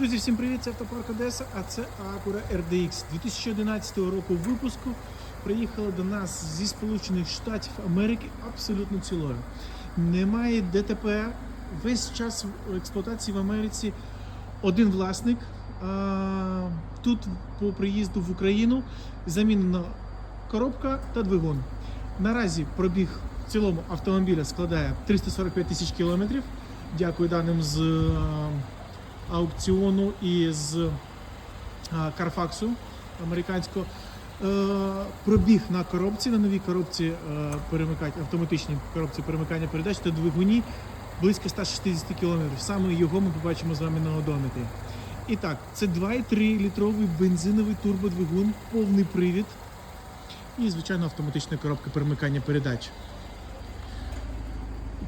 Друзі, всім привіт! Це автопарк Одеса, а це Acura RDX 2011 року випуску. Приїхала до нас зі Сполучених Штатів Америки абсолютно цілою. Немає ДТП. Весь час в експлуатації в Америці один власник. Тут по приїзду в Україну замінена коробка та двигун. Наразі пробіг в цілому автомобіля складає 345 тисяч кілометрів. Дякую даним з аукціону і з е, Карфаксу американського. Е, Пробіг на коробці, на новій коробці е, автоматичній коробці перемикання передач та двигуні близько 160 км. Саме його ми побачимо з вами на одометрі. І так, це 2,3 літровий бензиновий турбодвигун, повний привід і, звичайно, автоматична коробка перемикання передач.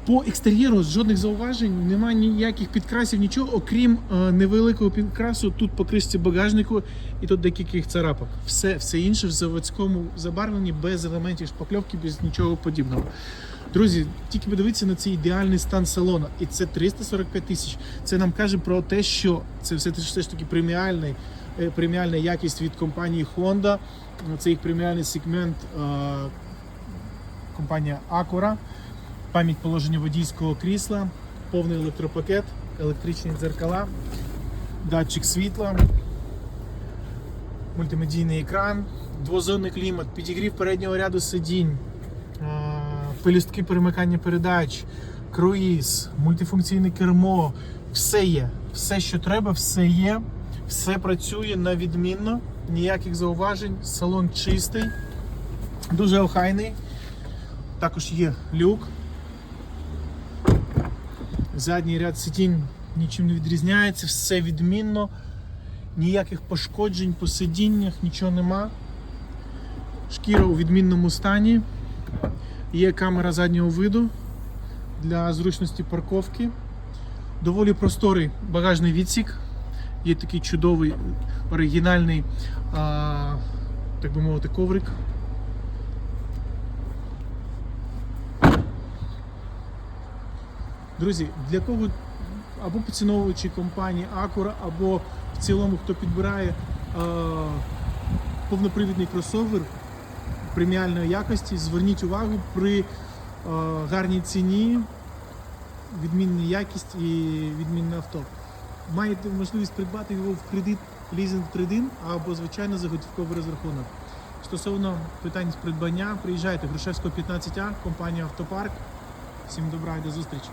По екстер'єру жодних зауважень, немає ніяких підкрасів, нічого, окрім е, невеликого підкрасу тут по кришці багажнику і тут декількох царапок. Все, все інше в заводському забарвленні без елементів шпакльовки, без нічого подібного. Друзі, тільки подивіться на цей ідеальний стан салону. І це 345 тисяч. Це нам каже про те, що це все, все ж таки преміальний, е, преміальна якість від компанії Honda. Це їх преміальний сегмент е, компанія Acura пам'ять положення водійського крісла, повний електропакет, електричні дзеркала, датчик світла, мультимедійний екран, двозонний клімат, підігрів переднього ряду сидінь, пелюстки перемикання передач, круїз, мультифункційне кермо. Все є. Все, що треба, все є. Все працює на відмінно, ніяких зауважень, салон чистий, дуже охайний. Також є люк. Задній ряд сидінь нічим не відрізняється, все відмінно, ніяких пошкоджень по сидіннях, нічого нема. Шкіра у відмінному стані. Є камера заднього виду для зручності парковки. Доволі просторий багажний відсік. Є такий чудовий оригінальний, а, так би мовити, коврик. Друзі, для кого або поціновувачі компанії Acura, або в цілому хто підбирає е, повнопривідний кросовер преміальної якості, зверніть увагу при е, гарній ціні, відмінна якість і відмінне авто. Маєте можливість придбати його в кредит, лізинг трейдин або звичайно за готівковий розрахунок. Стосовно питань з придбання, приїжджайте Грушевського 15А, компанія Автопарк. Всім добра і до зустрічі!